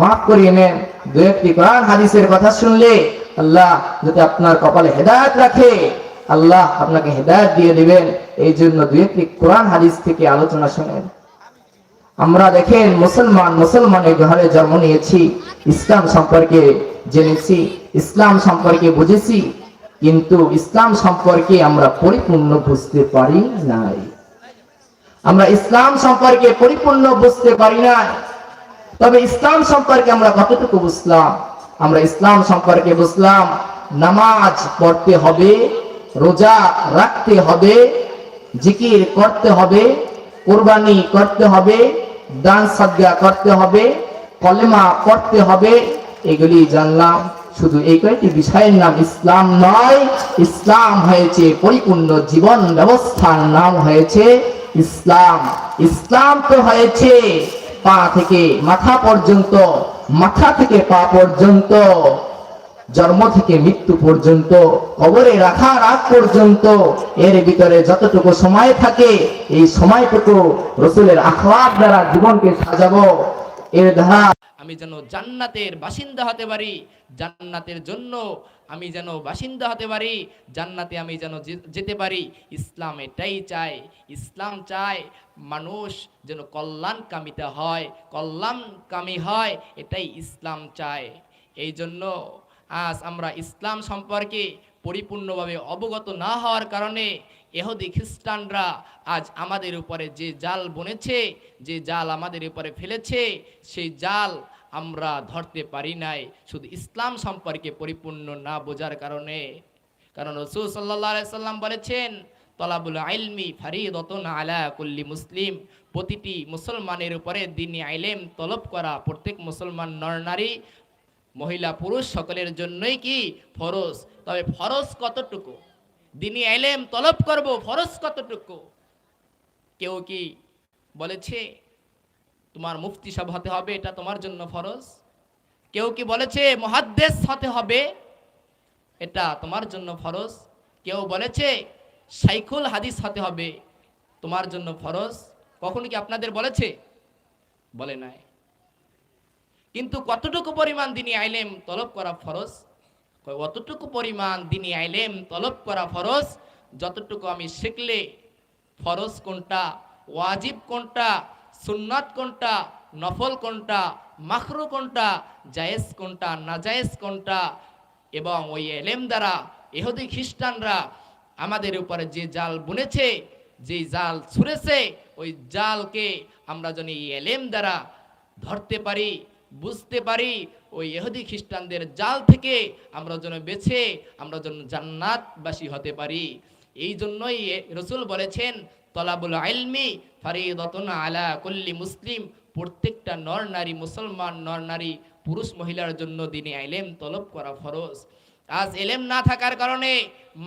মাফ করিয়ে নেন। দু একটি কোরআন হাদিসের কথা শুনলে আল্লাহ যদি আপনার কপালে হেদায়ত রাখে, আল্লাহ আপনাকে হেদায়ত দিয়ে দিবেন। এই জন্য দু একটি কোরআন হাদিস থেকে আলোচনা শুনেন। আমরা দেখেন মুসলমান, মুসলমানের ঘরে জন্ম নিয়েছি, ইসলাম সম্পর্কে জেনেছি, ইসলাম সম্পর্কে বুঝেছি, কিন্তু ইসলাম সম্পর্কে আমরা পরিপূর্ণ বুঝতে পারি নাই। আমরা ইসলাম সম্পর্কে পরিপূর্ণ বুঝতে পারি না তবে ইসলাম সম্পর্কে আমরা কতটুকু বুঝলাম? আমরা ইসলাম সম্পর্কে বুঝলাম, নামাজ পড়তে হবে, রোজা রাখতে হবে, জিকির করতে হবে, কোরবানি করতে হবে, দান সাদগা করতে হবে, কলেমা পড়তে হবে, এগুলি জানলাম। শুধু এই কয়েকটি বিষয়ের নাম ইসলাম নয়, ইসলাম হয়েছে পরিপূর্ণ জীবন ব্যবস্থার নাম হয়েছে ইসলাম। ইসলাম তো হয়েছে পা থেকে মাথা পর্যন্ত, মাথা থেকে পা পর্যন্ত, জন্ম থেকে মৃত্যু পর্যন্ত, কবরে রাখার আগ পর্যন্ত, এর ভিতরে যতটুকু সময় থাকে, এই সময়টুকু রসুলের আখলাপ দ্বারা জীবনকে সাজাবো। এর দ্বারা আমি যেন জান্নাতের বাসিন্দা হতে পারি, জান্নাতের জন্য আমি যেন বাসিন্দা হতে পারি, জান্নাতে আমি যেন যেতে পারি। ইসলাম এটাই চায় ইসলাম চায় মানুষ যেন কল্যাণকামিতা হয়, কল্যাণকামী হয়, এটাই ইসলাম চায়। এই জন্য আজ আমরা ইসলাম সম্পর্কে পরিপূর্ণভাবে অবগত না হওয়ার কারণে এহুদি খ্রিস্টানরা আজ আমাদের উপরে যে জাল বনেছে, যে জাল আমাদের উপরে ফেলেছে, সেই জাল আমরা ধরতে পারি নাই। শুধু ইসলাম সম্পর্কে পরিপূর্ণ না বোঝার কারণে। কারণ রসুল সাল্লাহ সাল্লাম বলেছেন তলাবুল আইলমি ফারিদতন আলা কুল্লি মুসলিম। প্রতিটি মুসলমানের উপরে দিনী আইলেম তলব করা প্রত্যেক মুসলমান নর নারী মহিলা, পুরুষ সকলের জন্যই কি ফরজ? তবে ফরজ কতটুকু? দিনী আইলেম তলব করব, ফরজ কতটুকু? কেউ কি বলেছে, তোমার মুফতি সব হতে হবে, এটা তোমার জন্য ফরজ কেউ কি বলেছে মহাদ্দেশ হতে হবে, এটা তোমার জন্য ফরজ কেউ বলেছে সাইকুল হাদিস হতে হবে। তোমার জন্য ফরজ। কখনো কি আপনাদের বলেছে? বলে নাই। কিন্তু কতটুকু পরিমাণ দিনী আইলেম তলব করা ফরজ? অতটুকু পরিমাণ দিনী আইলেম তলব করা ফরজ। যতটুকু আমি শিখলে ফরজ কোনটা, ওয়াজিব কোনটা, সুন্নাত কোনটা, নফল কোনটা, মাখরু কোনটা, জায়েজ কোনটা, নাজায়েজ কোনটা, এবং ওই এলেম দ্বারা এহুদি খ্রিস্টানরা আমাদের উপরে যে জাল বুনেছে, যে জাল ছুঁড়েছে, ওই জালকে আমরা যেন এলেম দ্বারা ধরতে পারি, বুঝতে পারি, ওই ইহুদি খ্রিস্টানদের জাল থেকে আমরা যেন বেছে, আমরা যেন জান্নাতবাসী হতে পারি। এই জন্যই রসুল বলেছেন, তলাবুল আইলমি ফারিদতন আলা কুল্লি মুসলিম। প্রত্যেকটা নর নারী, মুসলমান নর নারী, পুরুষ মহিলার জন্য দিনে আইলেম তলব করা ফরজ। আজ এলেম না থাকার কারণে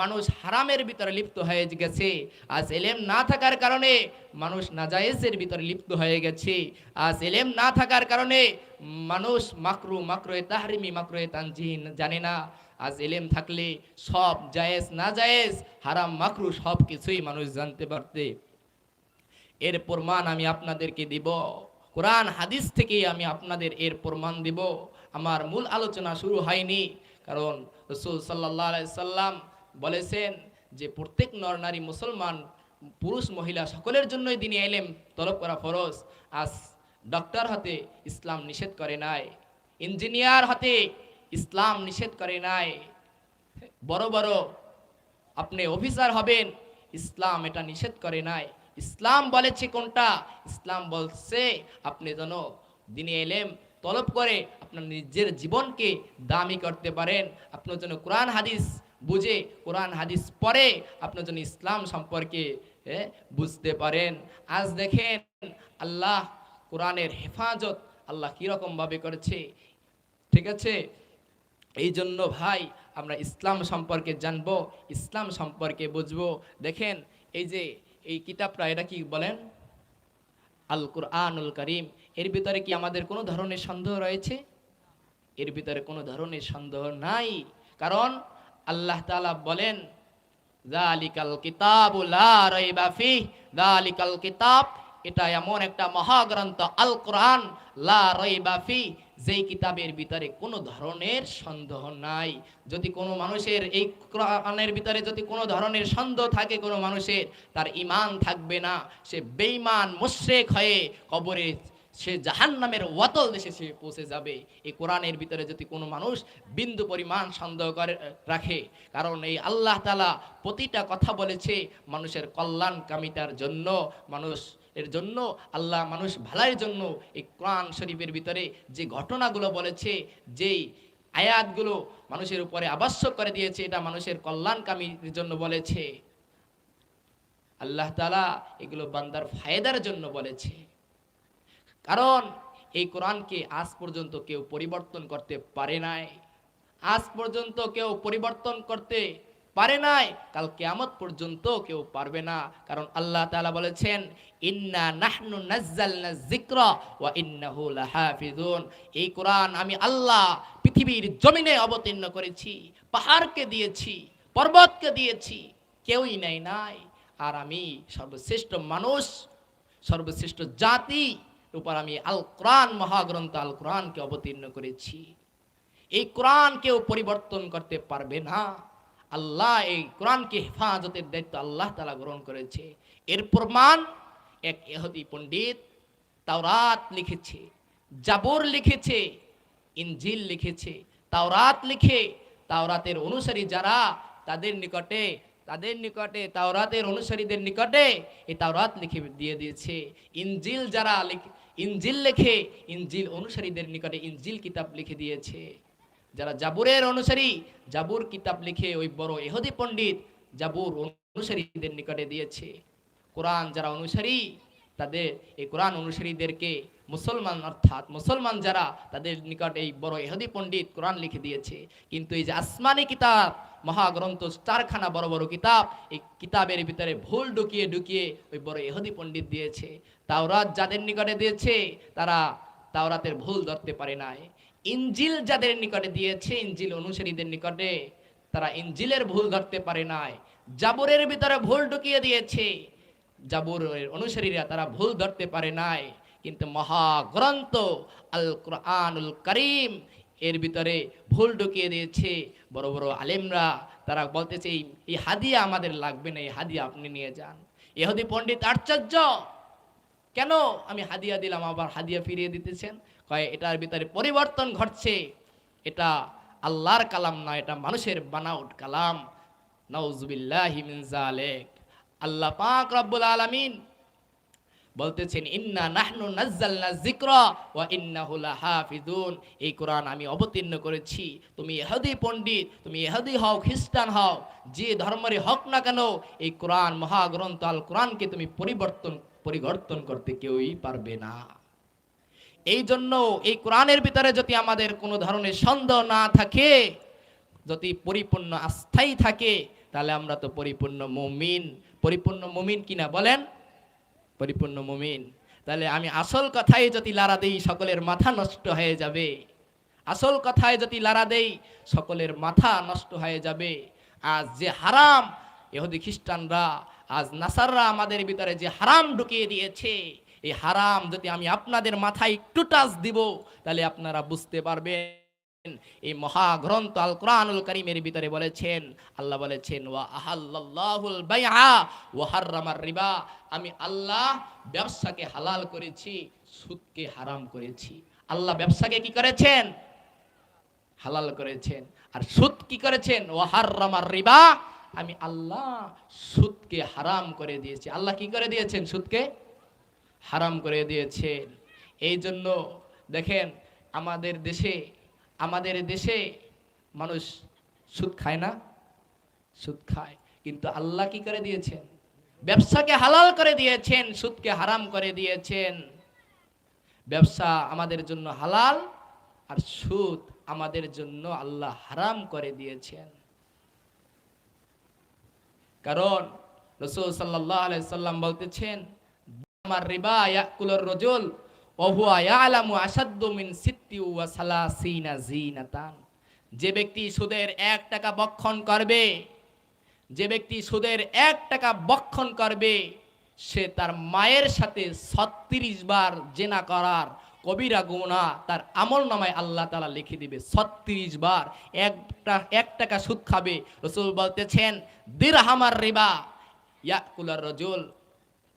মানুষ হারামের ভিতরে লিপ্ত হয়ে গেছে। আজ এলেম না থাকার কারণে মানুষ নাজায়েজের ভিতরে লিপ্ত হয়ে গেছে। আজ এলেম না থাকার কারণে মানুষ মাকরু মাকরুয়ে তাহরিমি মাকরুয়ে তানজিন জানে না। আজ এলেম থাকলে সব জায়েজ, না জায়েজ, হারাম, মাকরু সব কিছুই মানুষ জানতে পারতে। এর প্রমাণ আমি আপনাদেরকে দিব। কোরআন, হাদিস থেকেই আমি আপনাদের এর প্রমাণ দিব। আমার মূল আলোচনা শুরু হয়নি। কারণ রসুল সাল্লাহ সাল্লাম বলেছেন যে প্রত্যেক নর নারী মুসলমান, পুরুষ, মহিলা সকলের জন্যই দিনে এলেম তলব করা ফরজ। আজ ডক্টর হতে ইসলাম নিষেধ করে নাই, ইঞ্জিনিয়ার হতে ইসলাম নিষেধ করে নাই। বড় বড় আপনি অফিসার হবেন, ইসলাম এটা নিষেধ করে নাই। ইসলাম বলেছে কোনটা? ইসলাম বলছে আপনি যেন দিনে এলেম তলব করে আপনার নিজের জীবনকে দামি করতে পারেন। আপনার জন্য কোরআন হাদিস বুঝে, কোরআন হাদিস পড়ে আপনার জন্য ইসলাম সম্পর্কে বুঝতে পারেন। আজ দেখেন আল্লাহ কোরআনের হেফাজত আল্লাহ কীরকম ভাবে করেছে, ঠিক আছে? এই জন্য ভাই, আমরা ইসলাম সম্পর্কে জানব, ইসলাম সম্পর্কে বুঝব। দেখেন, এই যে, এই কিতাবটা, এটা কি বলেন? আল কুরআনুল করিম। এর ভিতরে কি আমাদের কোনো ধরনের সন্দেহ রয়েছে? এর ভিতরে কোনো ধরনের সন্দেহ নাই। কারণ আল্লাহ তালা বলেন জালিকাল কিতাব লা রাইবা ফিহ। জালিকাল কিতাব, এটা এমন একটা মহাগ্রন্থ আল কোরআন লা রাইবা ফি যেই কিতাবের ভিতরে কোনো ধরনের সন্দেহ নাই। যদি কোনো মানুষের এই কোরআনের ভিতরে যদি কোনো ধরনের সন্দেহ থাকে কোনো মানুষের, তার ইমান থাকবে না। সে বেঈমান, মুশরিক হয়ে কবরে সে জাহান নামের ওয়াতল দেশে সে পৌঁছে যাবে। এই কোরআনের ভিতরে যদি কোনো মানুষ বিন্দু পরিমাণ সন্দেহ করে রাখে, কারণ এই আল্লাহ তালা প্রতিটা কথা বলেছে মানুষের কল্যাণ কামিতার জন্য, মানুষ এর জন্য, আল্লাহ মানুষ ভালাইয়ের জন্য এই কোরআন শরীফের ভিতরে যে ঘটনাগুলো বলেছে, যেই আয়াতগুলো মানুষের উপরে আবশ্যক করে দিয়েছে, এটা মানুষের কল্যাণকামীর জন্য বলেছে। আল্লাহ তালা এগুলো বান্দার ফায়দার জন্য বলেছে। কারণ এই কোরআনকে আজ পর্যন্ত কেউ পরিবর্তন করতে পারে নাই। আজ পর্যন্ত কেউ পরিবর্তন করতে পারে নাই। কাল কেয়ামত পর্যন্ত কেউ পারবে না। কারণ আল্লাহ তাআলা বলেছেন, ইন্না নাহনু নাজ্জালনা যিকরা ওয়া ইন্নাহু লাহাফিজুন এই কোরআন আমি আল্লাহ পৃথিবীর জমিনে অবতীর্ণ করেছি, পাহাড়কে দিয়েছি, পর্বতকে দিয়েছি, কেউই নাই নাই। আর আমি সর্বশ্রেষ্ঠ মানুষ, সর্বশ্রেষ্ঠ জাতি উপর আমি আল কোরআন মহাগ্রন্থ আল কোরআনকে অবতীর্ণ করেছি। এই কোরআন কেউ পরিবর্তন করতে পারবে না। আল্লাহ এই কোরআনকে হেফাজতের দায়িত্ব আল্লাহ তালা গ্রহণ করেছে। এর প্রমাণ এক এহদি পণ্ডিত তাওরাত লিখেছে, জাবর লিখেছে ইঞ্জিল লিখেছে। তাওরাত লিখে তাওরাতের অনুসারী যারা তাদের নিকটে তাদের নিকটে, তাওরাতের অনুসারীদের নিকটে এই তাওরাত লিখে দিয়ে দিয়েছে। ইনজিল যারা ইনজিল লেখে, ইনজিল অনুসারীদের নিকটে ইনজিল কিতাব লিখে দিয়েছে। যারা জাবুরের অনুসারী, জাবুর কিতাব লিখে ওই বড় এহদি পণ্ডিত জাবুর অনুসারীদের নিকটে দিয়েছে। কোরআন যারা অনুসারী, তাদের, এই কোরআন অনুসারীদেরকে মুসলমান অর্থাৎ মুসলমান যারা, তাদের নিকট এই বড় এহদি পণ্ডিত কোরআন লিখে দিয়েছে। কিন্তু এই যে আসমানি কিতাব মহাগ্রন্থ চারখানা বড় বড় কিতাব, এই কিতাবের ভিতরে ভুল ঢুকিয়ে ঢুকিয়ে ওই বড় এহদি পণ্ডিত দিয়েছে। তাওরাত যাদের নিকটে দিয়েছে, তারা তাওরাতের ভুল ধরতে পারে নাই। ইনজিল যাদের নিকটে দিয়েছে, ইনজিল অনুসারীদের নিকটে, তারা ইনজিলের ভুল ধরতে পারে নাই। জাবরের ভিতরে ভুল ঢুকিয়ে দিয়েছে। জাবরের অনুসারীরা তারা ভুল ধরতে পারে নাই। কিন্তু মহাগ্রন্থ আল কোরআনুল করিম এর ভিতরে ভুল ঢুকিয়ে দিয়েছে। বড় বড় আলেমরা তারা বলতেছে, এই হাদিয়া আমাদের লাগবে না, এই হাদিয়া আপনি নিয়ে যান। এহদি পণ্ডিত আশ্চর্য। কেন? আমি হাদিয়া দিলাম, আবার হাদিয়া ফিরিয়ে দিতেছেন। কয়, এটার ভিতরে পরিবর্তন ঘটছে। এটা আল্লাহর কালাম না, এটা মানুষের বানাউট কালাম। নাউজুবিল্লাহি জালেক আল্লাহ পাক রব্বুল আলামিন বলতেছেন, ইন্না নাহনু নাজ্জালনা যিকরা ওয়া ইন্নাহু লাহাফিজুন এই কোরআন আমি অবতীর্ণ করেছি। তুমি ইহুদি পণ্ডিত, তুমি ইহুদি হও, খ্রিস্টান হও, যে ধর্মের হক না কেন, এই কোরআন মহাগ্রন্থ আল কোরআনকে তুমি পরিবর্তন পরিবর্তন করতে কেউই পারবে না। এই জন্য এই কোরআনের ভিতরে যদি আমাদের কোনো ধরনের সন্দেহ না থাকে, যদি পরিপূর্ণ আস্থাই থাকে, তাহলে আমরা তো পরিপূর্ণ মুমিন। পরিপূর্ণ মুমিন কিনা বলেন? পরিপূর্ণ মুমিন। তাহলে আমি আসল কথায় যদি লারা দেই, সকলের মাথা নষ্ট হয়ে যাবে। আসল কথায় যদি লারা দেই, সকলের মাথা নষ্ট হয়ে যাবে। আজ যে হারাম এহুদি খ্রিস্টানরা, আজ নাসাররা আমাদের ভিতরে যে হারাম ঢুকিয়ে দিয়েছে, এই হারাম যদি আমি আপনাদের মাথায় একটু টাচ দিব, তাহলে আপনারা বুঝতে পারবেন। এই মহাগ্রন্থ আল কোরআনুল করিমের ভিতরে বলেছেন, আল্লাহ বলেছেন, ওয়া আহাল্লাহুল বাইআ ওয়া হাররামার রিবা। আমি আল্লাহ ব্যবসাকে হালাল করেছি, সুদকে হারাম করেছি। আল্লাহ ব্যবসাকে কি করেছেন? হালাল করেছেন। আর সুদ কি করেছেন? ও হাররামার রিবা। আমি আল্লাহ সুদকে হারাম করে দিয়েছি। আল্লাহ কি করে দিয়েছেন সুদকে? হারাম করে দিয়েছেন। এই জন্য দেখেন, আমাদের দেশে আমাদের দেশে মানুষ সুদ খায় না? সুদ খায়। কিন্তু আল্লাহ কি করে দিয়েছেন? ব্যবসাকে হালাল করে দিয়েছেন, সুদকে হারাম করে দিয়েছেন। ব্যবসা আমাদের জন্য হালাল আর সুদ আমাদের জন্য আল্লাহ হারাম করে দিয়েছেন। কারণ রসুল সাল্লাহ সাল্লাম বলতেছেন আমার রিবা ইয়াকুলুর রজুল সিত্তি ওয়া যে ব্যক্তি সুদের এক টাকা বক্ষণ করবে, যে ব্যক্তি সুদের এক টাকা বক্ষণ করবে, সে তার মায়ের সাথে ছত্রিশ বার জেনা করার কবিরা গুণা তার আমল নামায় আল্লাহ তালা লিখে দিবে, ছত্রিশ বার। একটা এক টাকা সুদ খাবে। রসুল বলতেছেন দিরহামার রিবা, ইয়াকুলার রজুল।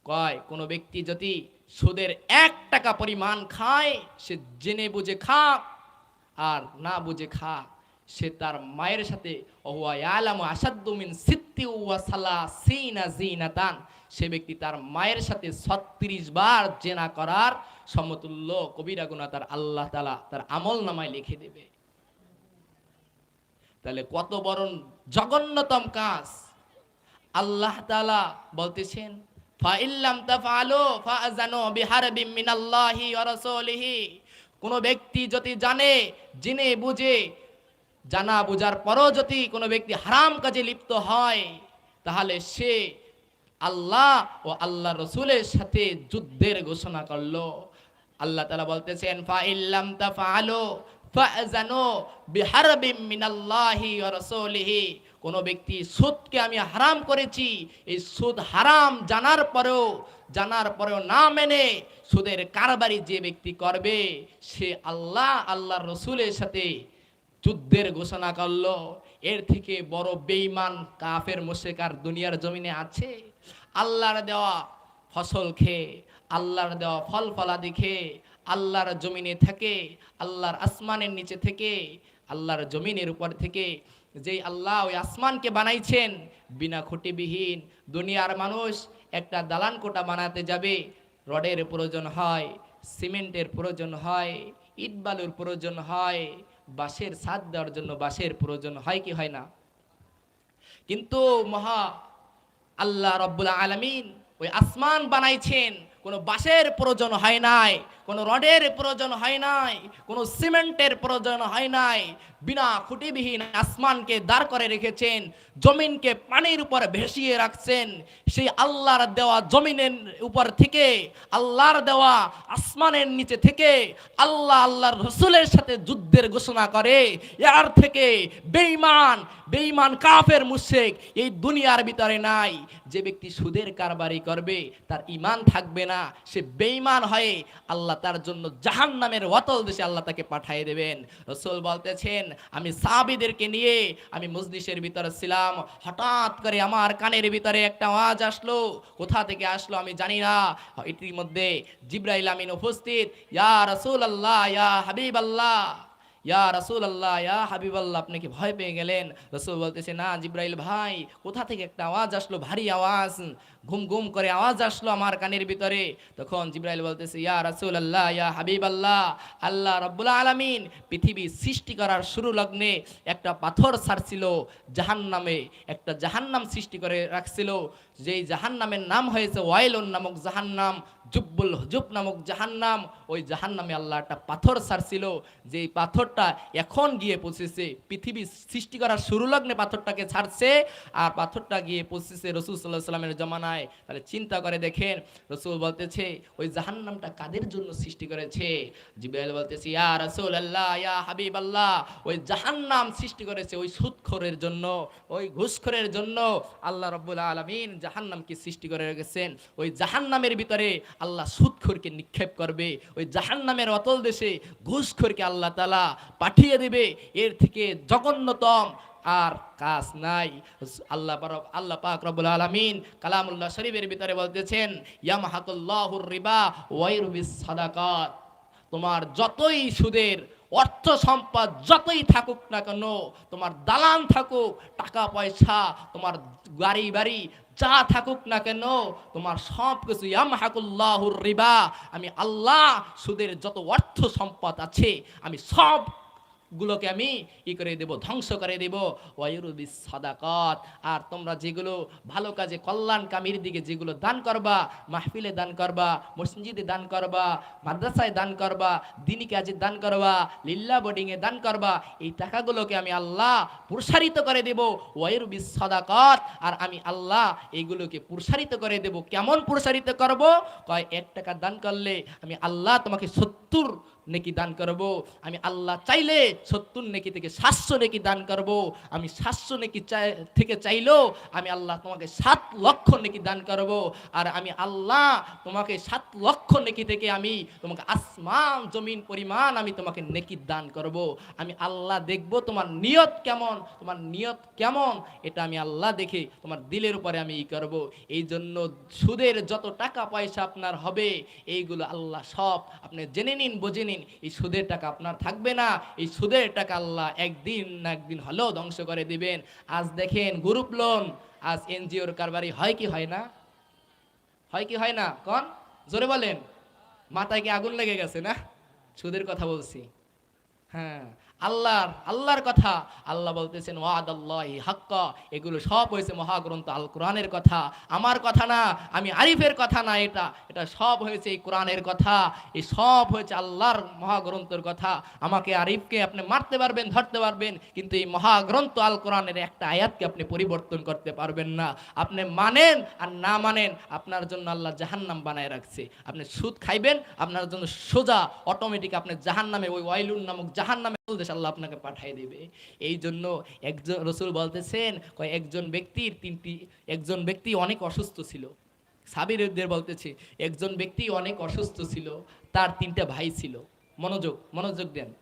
কয়, কোনো ব্যক্তি যদি সুদের এক টাকা পরিমাণ খায়, সে জেনে বুঝে খাক আর না বুঝে খা, সে তার মায়ের সাথে সে ব্যক্তি তার মায়ের সাথে ছত্রিশ বার জেনা করার সমতুল্য কবিরা গুণা তার আল্লাহ তালা তার আমল নামায় লিখে দেবে। তাহলে কত বরণ জঘন্যতম কাজ। আল্লাহ তালা বলতেছেন ফাইল্লাম তাফআলু ফাআযানু বিহারবিম মিনাল্লাহি ওয়া রাসূলিহি। কোন ব্যক্তি যদি জানে, জেনে বুঝে, জানা বুঝার পরও যদি কোনো ব্যক্তি হারাম কাজে লিপ্ত হয়, তাহলে সে আল্লাহ ও আল্লাহ রসুলের সাথে যুদ্ধের ঘোষণা করল। আল্লাহ তালা বলতেছেন, ফাইল্লাম তাফআলু ফাআযানু বিহারবিম মিনাল্লাহি ওয়া রাসূলিহি। কোন ব্যক্তি সুদকে আমি হারাম করেছি, এই সুদ হারাম জানার পরেও জানার পরেও না মেনে সুদের কারবারি যে ব্যক্তি করবে, সে আল্লাহ আল্লাহর রসুলের সাথে যুদ্ধের ঘোষণা করল। এর থেকে বড় বেঈমান কাফের মোশেকার দুনিয়ার জমিনে আছে। আল্লাহর দেওয়া ফসল খেয়ে, আল্লাহর দেওয়া ফল ফলাদি খেয়ে, আল্লাহর জমিনে থেকে, আল্লাহর আসমানের নিচে থেকে, আল্লাহর জমিনের উপর থেকে যেই আল্লাহ ওই আসমানকে বানাইছেন, বিনা খুঁটিবিহীন দুনিয়ার মানুষ একটা দালান কোটা বানাতে যাবে, রডের প্রয়োজন হয়, সিমেন্টের প্রয়োজন হয়, ইট বালুর প্রয়োজন হয়, বাঁশের ছাদ দেওয়ার জন্য বাঁশের প্রয়োজন হয় কি হয় না? কিন্তু মহা আল্লাহ রব্বুল আলামিন ওই আসমান বানাইছেন, কোনো বাঁশের প্রয়োজন হয় নাই কোনো রডের প্রয়োজন হয় নাই, কোনো সিমেন্টের প্রয়োজন হয় নাই। বিনা খুঁটিবিহীন আসমানকে দাঁড় করে রেখেছেন, জমিনকে পানির উপর ভেসিয়ে রাখছেন। সেই আল্লাহর দেওয়া জমিনের উপর থেকে, আল্লাহর দেওয়া আসমানের নিচে থেকে আল্লাহ আল্লাহর রসুলের সাথে যুদ্ধের ঘোষণা করে। এর থেকে বেঈমান বেঈমান কাফের মুশেক এই দুনিয়ার ভিতরে নাই। যে ব্যক্তি সুদের কারবারি করবে, তার ইমান থাকবে না। সে বেঈমান হয়ে আল্লাহ তার জন্য জাহান নামের অতল দেশে আল্লাহ তাকে পাঠিয়ে দেবেন। রসুল বলতেছেন, আমি সাবিদেরকে নিয়ে আমি মজলিসের ভিতরে ছিলাম। হঠাৎ করে আমার কানের ভিতরে একটা আওয়াজ আসলো। কোথা থেকে আসলো আমি জানি না। এটির মধ্যে জিব্রাইল আমিন উপস্থিত। ইয়া রসুল আল্লাহ ইয়া হাবিব আল্লাহ ইয়া রাসূল আল্লাহ ইয়া হাবিব আল্লাহ আপনি কি ভয় পেয়ে গেলেন? রসুল বলতেছে, না, জিব্রাইল ভাই, কোথা থেকে একটা আওয়াজ আসলো? ভারী আওয়াজ, ঘুম ঘুম করে আওয়াজ আসলো আমার কানের ভিতরে। তখন জিব্রাইল বলতেছে, ইয়া রাসূল আল্লাহ ইয়া হাবিব আল্লাহ আল্লাহ রব্বুল আলামিন পৃথিবী সৃষ্টি করার শুরু লগ্নে একটা পাথর ছাড়ছিল, জাহান্নামে একটা জাহান্নাম সৃষ্টি করে রাখছিল। যেই জাহান্নামের নাম হয়েছে ওয়াইলুন নামক জাহান্নাম জুব্বুল হুজুব নামক জাহান্নাম, ওই জাহান্নামে আল্লাহ একটা পাথর ছাড়ছিল যেই পাথরটা এখন গিয়ে পৌঁছেছে, পৃথিবী সৃষ্টি করার শুরু লগ্নে পাথরটাকে ছাড়ছে, আর পাথরটা গিয়ে পৌঁছেছে রসুল সাল্লাহ সাল্লামের জমানায়। তাহলে চিন্তা করে দেখেন, রসুল বলতেছে, ওই জাহান্নামটা কাদের জন্য সৃষ্টি করেছে? জিব্রাইল বলতেছে, ইয়া রাসূল আল্লাহ ইয়া হাবিব আল্লাহ ওই জাহান্নাম সৃষ্টি করেছে ওই সুদখোরের জন্য, ওই ঘুষখোরের জন্য। আল্লাহ রব্বুল আলামিন জাহান্নামকে সৃষ্টি করে রেখেছেন। ওই জাহান্নামের ভিতরে আল্লাহ সুদখোরকে নিক্ষেপ করবে, ওই জাহান নামের অতল দেশে ঘুষখোরকে আল্লাহ তালা পাঠিয়ে দেবে, এর থেকে জঘন্যতম আর কাজ নাই। আল্লাহ আল্লাহ পাক রব্বুল আলামিন কালামুল্লাহ শরীফের ভিতরে বলতেছেন ইয়ামাহাতুল্লাহুর রিবা ওয়াইরুবিস সাদাকাত। তোমার যতই সুদের অর্থ সম্পদ যতই থাকুক না কেন, তোমার দালান থাকুক, টাকা পয়সা, তোমার গাড়ি বাড়ি, যা থাকুক না কেন, তোমার সব কিছু রিবা। আমি আল্লাহ সুদের যত অর্থ সম্পদ আছে, আমি সব গুলোকে আমি ই করে দেব, ধ্বংস করে দেব। ওয়াইরুবি সাদাকাত। আর তোমরা যেগুলো ভালো কাজে কল্যাণ কামির দিকে যেগুলো দান করবা, মাহফিলে দান করবা, মসজিদে দান করবা, মাদ্রাসায় দান করবা, দিনী কাজে দান করবা, লিল্লা বোর্ডিংয়ে দান করবা, এই টাকাগুলোকে আমি আল্লাহ প্রসারিত করে দেব, ওয়াইরুবি সাদাকাত। আর আমি আল্লাহ এইগুলোকে প্রসারিত করে দেব। কেমন প্রসারিত করব? কয়, এক টাকা দান করলে আমি আল্লাহ তোমাকে সত্তর নেকি দান করব, আমি আল্লাহ চাইলে সত্তর নেকি থেকে সাতশো নেকি দান করব, আমি সাতশো নেকি থেকে চাইলেও আমি আল্লাহ তোমাকে সাত লক্ষ নেকি দান করব, আর আমি আল্লাহ তোমাকে সাত লক্ষ নেকি থেকে আমি তোমাকে আসমান, জমিন পরিমাণ আমি তোমাকে নেকি দান করব। আমি আল্লাহ দেখব তোমার নিয়ত কেমন, তোমার নিয়ত কেমন, এটা আমি আল্লাহ দেখে তোমার দিলের উপরে আমি ই করব। এই জন্য সুদের যত টাকা পয়সা আপনার হবে, এইগুলো আল্লাহ সব আপনি জেনে নিন, বুঝে নিন। এই সুদের টাকা আপনার থাকবে না, এই সুদের টাকা আল্লাহ একদিন না একদিন হলেও ধ্বংস করে দিবেন। আজ দেখেন গ্রুপ লোন, আজ এনজিওর কারবারি হয় কি হয় না? হয় কি হয় না? কন? জোরে বলেন। মাথায় কি আগুন লেগে গেছে না? সুদের কথা বলছি। হ্যাঁ। আল্লাহর আল্লাহর কথা। আল্লাহ বলতেছেন ওয়াদ আল্লাহ হাক্কা। এগুলো সব হয়েছে মহাগ্রন্থ আল কোরআনের কথা। আমার কথা না, আমি আরিফের কথা না এটা। এটা সব হয়েছে এই কোরআনের কথা। এই সব হয়েছে আল্লাহর মহাগ্রন্থের কথা। আমাকে আরিফকে আপনি মারতে পারবেন, ধরতে পারবেন, কিন্তু এই মহাগ্রন্থ আল কোরআনের একটা আয়াতকে আপনি পরিবর্তন করতে পারবেন না। আপনি মানেন আর না মানেন, আপনার জন্য আল্লাহ জাহান্নাম বানায় রাখছে। আপনি সুদ খাইবেন, আপনার জন্য সোজা, অটোমেটিক আপনি জাহান্নামে, ওই ওয়াইলুন নামক জাহান্নামে দেশ আল্লাহ আপনাকে পাঠিয়ে দেবে। এই জন্য একজন, রসুল বলতেছেন, কয় একজন ব্যক্তির তিনটি, একজন ব্যক্তি অনেক অসুস্থ ছিল। সাবির সাবিরদের বলতেছে, একজন ব্যক্তি অনেক অসুস্থ ছিল, তার তিনটা ভাই ছিল। মনোযোগ মনোযোগ দেন।